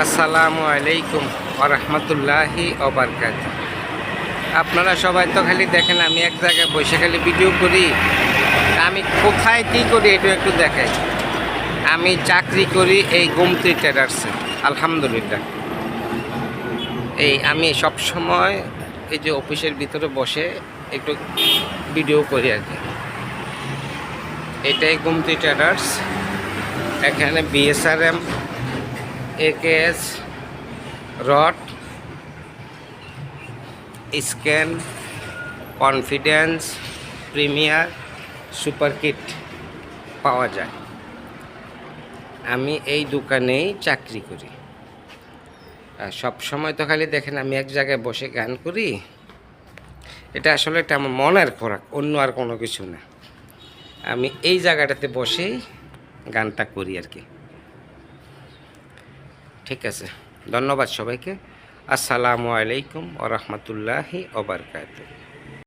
আসসালামু আলাইকুম ওরহমতুল্লাহি ওবরকাত আপনারা সবাই তো খালি দেখেন, আমি এক জায়গায় বসে খালি ভিডিও করি। আমি কোথায় কী করি এটা একটু দেখাই। আমি চাকরি করি এই গুমতি ট্রেডার্সে আলহামদুলিল্লাহ। এই আমি সব সময় এই যে অফিসের ভিতরে বসে একটু ভিডিও করি আর কি। এটাই গুমতি ট্রেডার্স এখানে BSRM AKS, rod, scan, confidence, premier, super kit পাওয়া যায়। আমি এই দোকানেই চাকরি করি। সব সময় তো খালি দেখেন আমি এক জায়গায় বসে গান করি। এটা আসলে এটা আমার মনের খোরাক, অন্য আর কোনো কিছু না। আমি এই জায়গাটাতে বসেই গানটা করি আর কি। ঠিক আছে। ধন্যবাদ সবাইকে। আসসালামু আলাইকুম ওরহমতুল্লাহি ওবরকাত